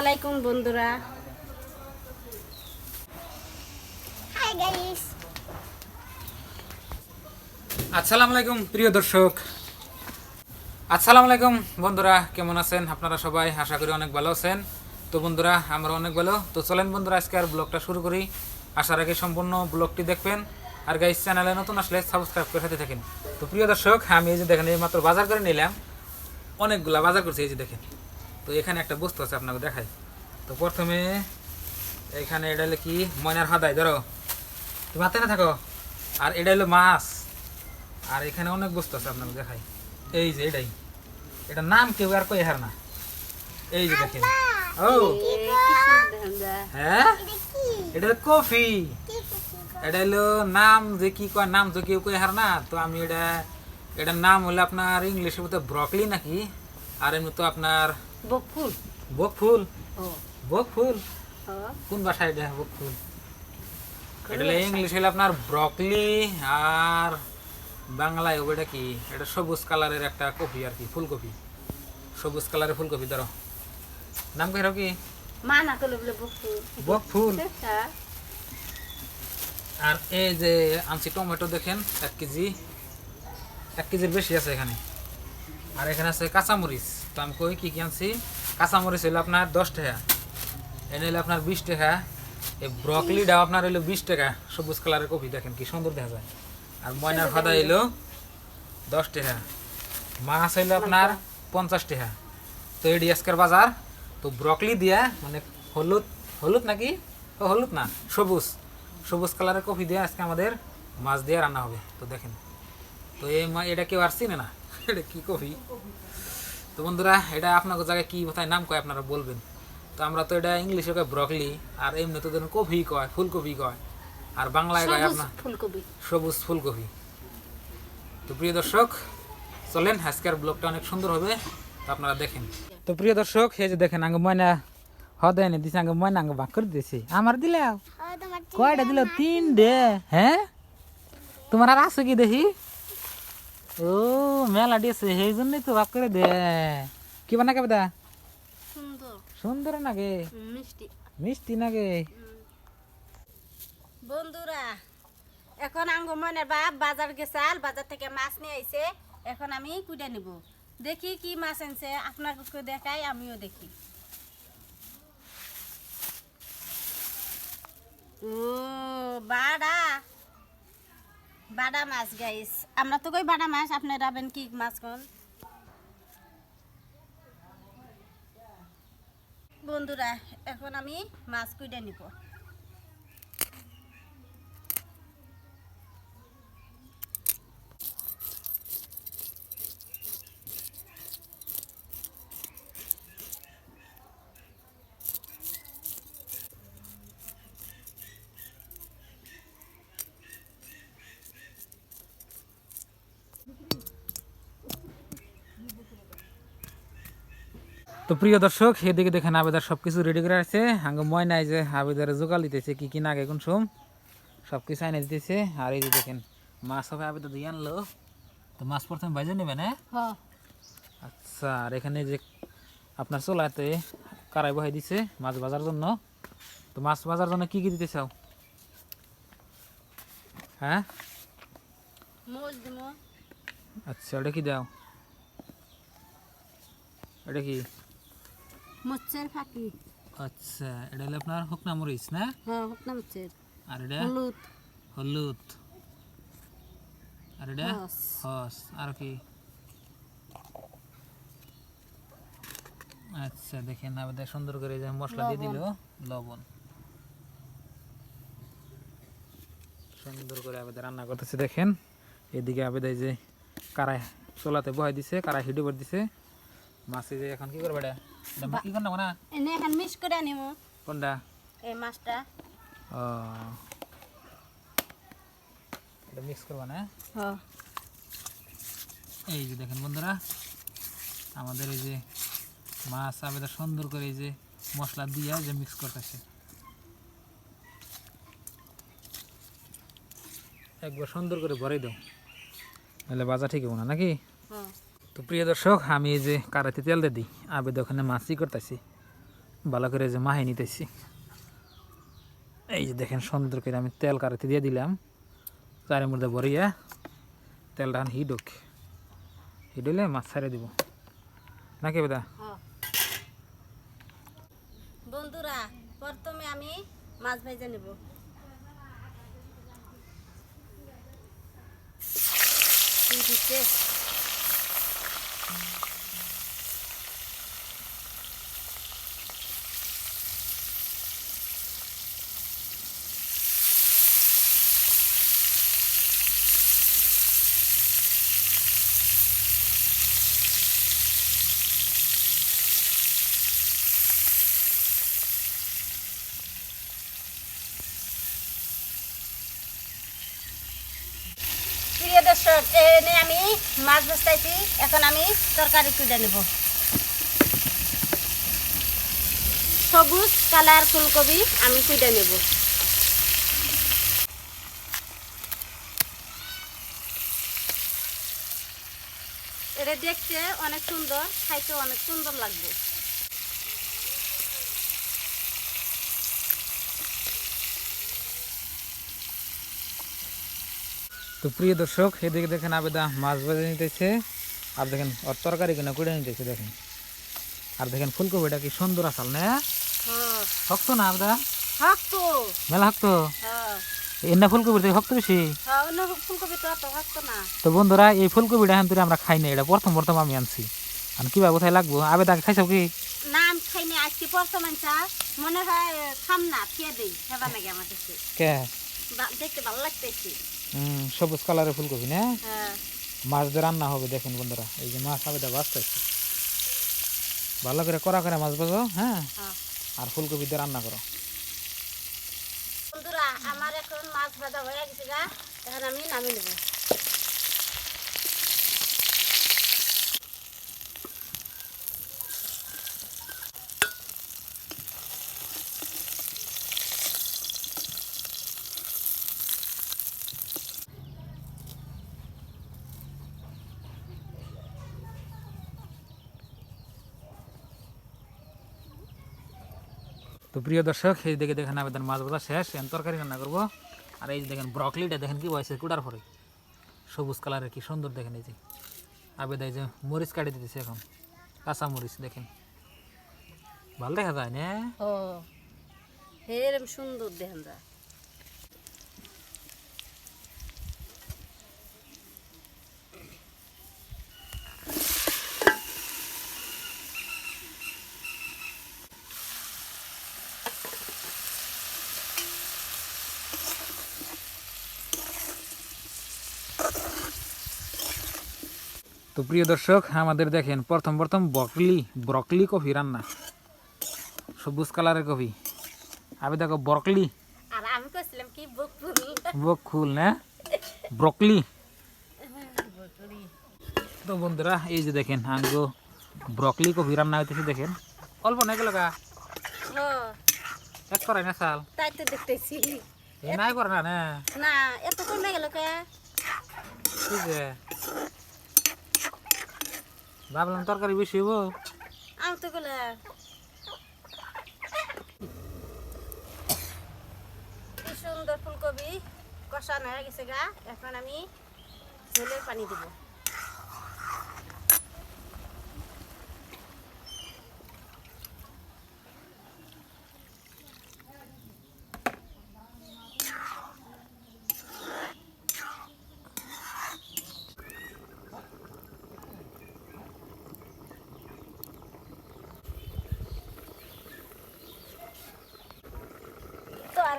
আসসালামু আলাইকুম বন্ধুরা। আসসালামু আলাইকুম প্রিয় দর্শক। আসসালামু আলাইকুম বন্ধুরা কেমন আছেন? আপনারা সবাই আশা করি অনেক ভালো আছেন। তো বন্ধুরা আমরা অনেক ভালো। তো চলেন বন্ধুরা আজকে আর ব্লগটা শুরু করি। আসার আগে সম্পূর্ণ ব্লগটি দেখবেন। আর গাইস চ্যানেলে নতুন আসলে সাবস্ক্রাইব করে সাথে থাকেন। তো প্রিয় দর্শক আমি এই যে দেখেন এই মাত্র বাজার করে নিলাম। অনেকগুলা বাজার করছি এই যে দেখেন। তো এখানে একটা বস্তু আছে আপনাকে দেখাই। তো প্রথমে এখানে এটা হলো কি? ময়নার হাদাই, ধরো। তুমি হাতে না থাকো? আর এটা হলো মাছ। আর এখানে অনেক বস্তু আছে আপনাকে দেখাই। এই যে এটাই। এটার নাম কেউ আর কই হার না। এই যে দেখেন। ও। হ্যাঁ? এটা হলো কফি। এটা হলো নাম যে কি কয়, নাম যে কেউ কই হার না। তো আমি এটা, এটার নাম হলো আপনার ইংলিশের মধ্যে ব্রকলি নাকি? আর এমনি তো আপনার বকুল বক ফুল ও। বক ফুল কোন ভাষায় এটা বক ফুল এটা ইংলিশ হলো আপনার ব্রকলি আর বাংলায় এটা কি? এটা সবুজ কালারের একটা কপি আর কি ফুলকপি। সবুজ কালারের ফুলকপি ধরো। নাম কই কি? মা না বলে বকুল বক হ্যাঁ আর এই যে আনছি টমেটো দেখেন এক কেজি। এক কেজির বেশি আছে এখানে। আর এখানে আছে কাঁচামরিচ। তো আমি কই কি কি আনছি? কাঁচামরিচ হলো আপনার দশ টাকা। এনে হলো আপনার বিশ টাকা। এই ব্রকলিটা আপনার হলো বিশ টাকা। সবুজ কালারের কপি দেখেন কি সুন্দর দেখা যায়। আর ময়নার ফাদা এলো দশ টাকা। মাছ হইল আপনার পঞ্চাশ টাকা। তো এডি আজকের বাজার। তো ব্রকলি দিয়া মানে হলুদ হলুদ নাকি? ও হলুদ না সবুজ। সবুজ কালারের কফি দিয়ে আজকে আমাদের মাছ দিয়ে রান্না হবে। তো দেখেন। তো এই মা এটা কেউ আর চিনে না? এটা কি কফি তো বন্ধুরা এটা আপনার জায়গায় কি কোথায় নাম কয় আপনারা বলবেন। তো আমরা তো এটা ইংলিশে কয় ব্রকলি আর এমনি তো ধরুন কফি কয় ফুলকপি কয় আর বাংলায় কয় সবুজ আপনার ফুলকপি। সবুজ ফুলকপি। তো প্রিয় দর্শক চলেন আজকের ব্লগটা অনেক সুন্দর হবে তো আপনারা দেখেন। তো প্রিয় দর্শক এই যে দেখেন আঙ্গ ময়না হদে এনে দিছে আঙ্গ ময়না আঙ্গ বাক করে দিয়েছে আমার দিলাও ও তোমার কয়টা দিল? তিন দে হ্যাঁ? তোমার আর আছে কি দেখি? ও মেলা দিয়েছে সেই জন্যই তো ভাগ করে দে। কি বানা কে দা? সুন্দর। সুন্দর নাগে মিষ্টি। মিষ্টি নাগে বন্ধুরা এখন আঙ্গমনের বাপ বাজার গেছাল বাজার থেকে মাছ নিয়ে আইছে এখন আমি কুইটা নিব। দেখি কি মাছ আনছে আপনাকে দেখাই আমিও দেখি। ও বাড়া। বাড়া মাছ গাইস। আমরা তো কই বাড়া মাছ, আপনি রাবেন কি মাছ কল? বন্ধুরা, এখন আমি মাছ কুইডে নিব। তো প্রিয় দর্শক এদিকে দেখেন আবেদার সব কিছু রেডি করে আছে আঙ্গ ময়নায় যে আবেদারে জোগাল দিতেছে কি কি নাগে কোন সোম? সব কিছু আইনে দিতেছে। আর এই যে দেখেন মাছ হবে আবেদা দিয়ে আনলো। তো মাছ প্রথমে ভাইজে নেবেন হ্যাঁ। আচ্ছা আর এখানে যে আপনার চোলাতে কারাই বহাই দিছে মাছ বাজার জন্য। তো মাছ ভাজার জন্য কি কি দিতে চাও? হ্যাঁ? আচ্ছা ওটা কি দাও? এটা কি? ফাঁকি আচ্ছা এটা হলো আপনার শুকনা মরিচ না? হ্যাঁ হুকনা মুচ্ছের আর এটা? হলুদ। হলুদ। আর এটা? হস। আর কি? আচ্ছা দেখেন আমাদের সুন্দর করে যে মশলা দিয়ে দিল। লবণ। সুন্দর করে আমাদের রান্না করতেছে দেখেন। এদিকে আবেদাই যে কারাই চোলাতে বহাই দিছে কারাই হিডু করে দিছে। মাছে যে এখন কি করবে এটা? এটা কি করব না এনে এখন মিক্স করে আনিমু কোনটা এই মাছটা ও এটা মিক্স করবা না হ্যাঁ এই যে দেখেন বন্ধুরা আমাদের এই যে মাছ আবেদা সুন্দর করে এই যে মশলা দিয়া যে মিক্স করতেছে। একবার সুন্দর করে ভরে দাও। তাহলে বাজা ঠিক হব না নাকি? হ্যাঁ। তো প্রিয় দর্শক, আমি এই যে কারাতে তেল দিয়ে দিই আবেদ ওখানে মাছই করতেছি, ভালো করে যে মাহে নিতেছি। এই যে দেখেন সুন্দর করে আমি তেল কারাতে দিয়ে দিলাম। চারের মধ্যে ভরিয়ে হিট হোক। হিট হলে মাছ ছাড়ে দিব। নাকি বেদা হ্যাঁ। বন্ধুরা, প্রথমে আমি মাছ ভেজে নেব। দিচ্ছে? সবুজ কালার ফুলকপি আমি কুটে নেব। এটা দেখতে অনেক সুন্দর খাইতে অনেক সুন্দর লাগবে। তো প্রিয় দর্শক এদিকে দেখেন আবেদা মাছ ভেজে নিতেছে আর দেখেন ওর তরকারি কিনা কুড়ে নিতেছে দেখেন। আর দেখেন ফুলকপিটা কি সুন্দর আসাল না? হ্যাঁ। শক্ত না আবেদা? মেলা শক্ত? হ্যাঁ। এনে ফুলকপির থেকে শক্ত বেশি? হ্যাঁ তো বন্ধুরা এই ফুলকপিটা এখন আমরা খাই না এটা প্রথম প্রথম আমি আনছি। আর কীভাবে কোথায় লাগবো? আবেদা খাইছাও কি? না আমি আজকে মানছা মনে হয় খাম না খেয়ে দিই? খেবা নাকি আমার কাছে? কে? দেখতে ভালো লাগতেছে। হুম সবুজ কালারের ফুলকপি না? হ্যাঁ। মাছ দিয়ে রান্না হবে দেখেন বন্ধুরা। এই যে মাছ আবেদা বাঁচতেছে ভালো করে করা করে মাছ বাজো হ্যাঁ? হ্যাঁ। আর ফুলকপি দিয়ে রান্না করো। বন্ধুরা আমার এখন মাছ ভাজা হয়ে গেছে গা। এখন আমি নামিয়ে নেব। তো প্রিয় দর্শক, এই দেখে দেখেন আবেদন মাছ ভাজা শেষ, এখন তরকারি রান্না করব। আর এই যে দেখেন ব্রকলিটা দেখেন কি বয়সে কুটার পরে। সবুজ কালারের কি সুন্দর দেখেন এই যে। আবেদা এই যে মরিচ কাটি দিতেছে এখন। কাঁচা মরিচ, দেখেন। ভালো দেখা যায় না? ও সুন্দর দেখেন যা। তো প্রিয় দর্শক আমাদের দেখেন প্রথম প্রথম ব্রকলি ব্রকলি কফি রান্না। সবুজ কালারের কফি। আবে দেখো ব্রকলি আমি বকুল না? ব্রকলি তো বন্ধুরা এই যে দেখেন আঙ্গো ব্রকলি কফি রান্না হইতেছে দেখেন। অল্প না গেল গা। এক করে না সাল তাই তো দেখতেছি। এ নাই করে না না? না এত কমে গেল কে ঠিক আছে ভাবলাম তরকারি বেশি হব আমি তো গেলে। কি সুন্দর ফুলকপি কষানো হয়ে গেছে গা। এখন আমি ঝোলের পানি দিব।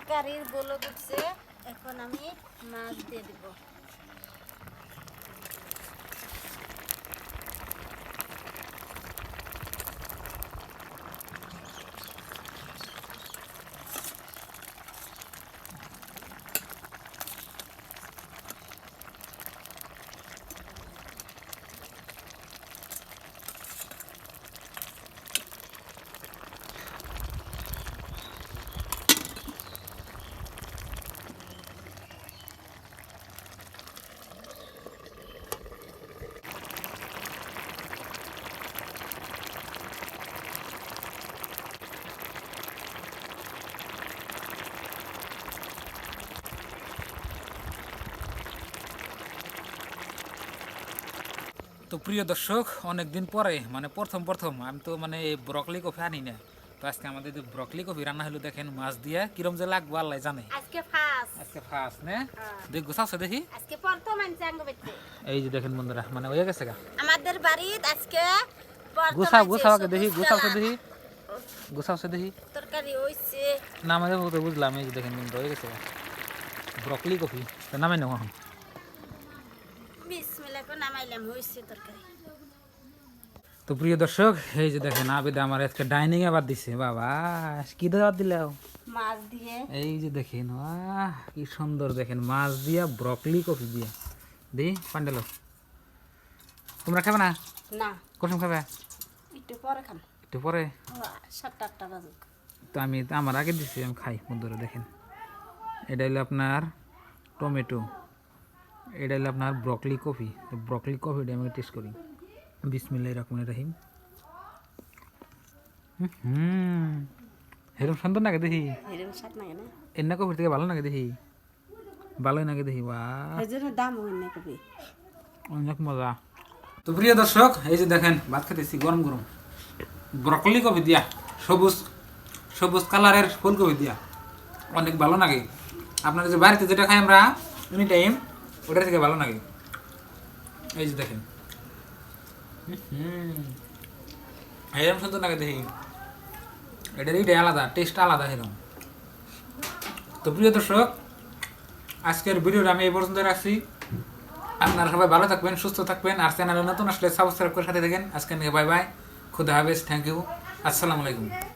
তরকারির বলো দিচ্ছে এখন আমি মাছ দিয়ে দিব। তো প্রিয় দর্শক অনেক দিন পরে মানে প্রথম প্রথম আমি তো মানে ব্রকলি কফি আনি না। তো আজকে আমাদের যে ব্রকলি কফি রান্না হলো দেখেন মাছ দিয়ে কিরম যে লাগবো আল্লাহ জানে। আজকে ফার্স্ট আজকে ফার্স্ট না? হ্যাঁ। দেখ গোছাচ্ছে দেখি। আজকে প্রথম আনছে আঙ্গ এই যে দেখেন বন্ধুরা মানে হয়ে গেছে গা। আমাদের বাড়িতে আজকে গুছাও আনছে দেখি গুছাওছে দেখি। গুছাওছে দেখি। তরকারি হইছে। না আমাদের বুঝলাম এই যে দেখেন বন্ধু হয়ে গেছে ব্রকলি কফি তো নেব এখন। বিসমিল্লাহ করে নামাইলাম হইছে তরকারি। তো প্রিয় দর্শক এই যে দেখেন আবেদা আমার আজকে ডাইনিং এ বাদ দিছে। বাবা কি দেওয়ার দিলাও মাছ দিয়ে। এই যে দেখেন আহ কি সুন্দর দেখেন মাছ দিয়া ব্রকলি কফি দিয়া। দি পান্ডেলো তোমরা খাবে না? না। কসম খাবে? একটু পরে খান একটু পরে? সাতটা আটটা বাজুক। তো আমি আমার আগে দিছি আমি খাই বন্ধুরা দেখেন। এটা হলো আপনার টমেটো। এটা হলো আপনার ব্রকলি কফি তো ব্রকলি কফিটা আমি টেস্ট করি। বিসমিল্লাহ রকমের রাহিম। হুম। এরকম সুন্দর নাকি দেখি? এন্না কফির থেকে ভালো নাকি দেখি? ভালোই নাকি দেখি বা দাম অনেক মজা। তো প্রিয় দর্শক এই যে দেখেন ভাত খেতেছি গরম গরম। ব্রকলি কফি দিয়া সবুজ সবুজ কালারের ফুলকপি দিয়া। অনেক ভালো লাগে আপনারা যে বাড়িতে যেটা খাই আমরা এনি টাইম ওটার থেকে ভালো লাগে এই যে দেখেন। হুম। এরকম সুন্দর লাগে দেখি? এটার এইটাই আলাদা টেস্ট আলাদা এরকম তো প্রিয় দর্শক আজকের ভিডিওটা আমি এই পর্যন্ত রাখছি। আপনারা সবাই ভালো থাকবেন সুস্থ থাকবেন। আর চ্যানেলে নতুন আসলে সাবস্ক্রাইব করে সাথে থাকেন। আজকে নিয়ে বাই বাই খুদা হাফেজ থ্যাংক ইউ আসসালামু আলাইকুম।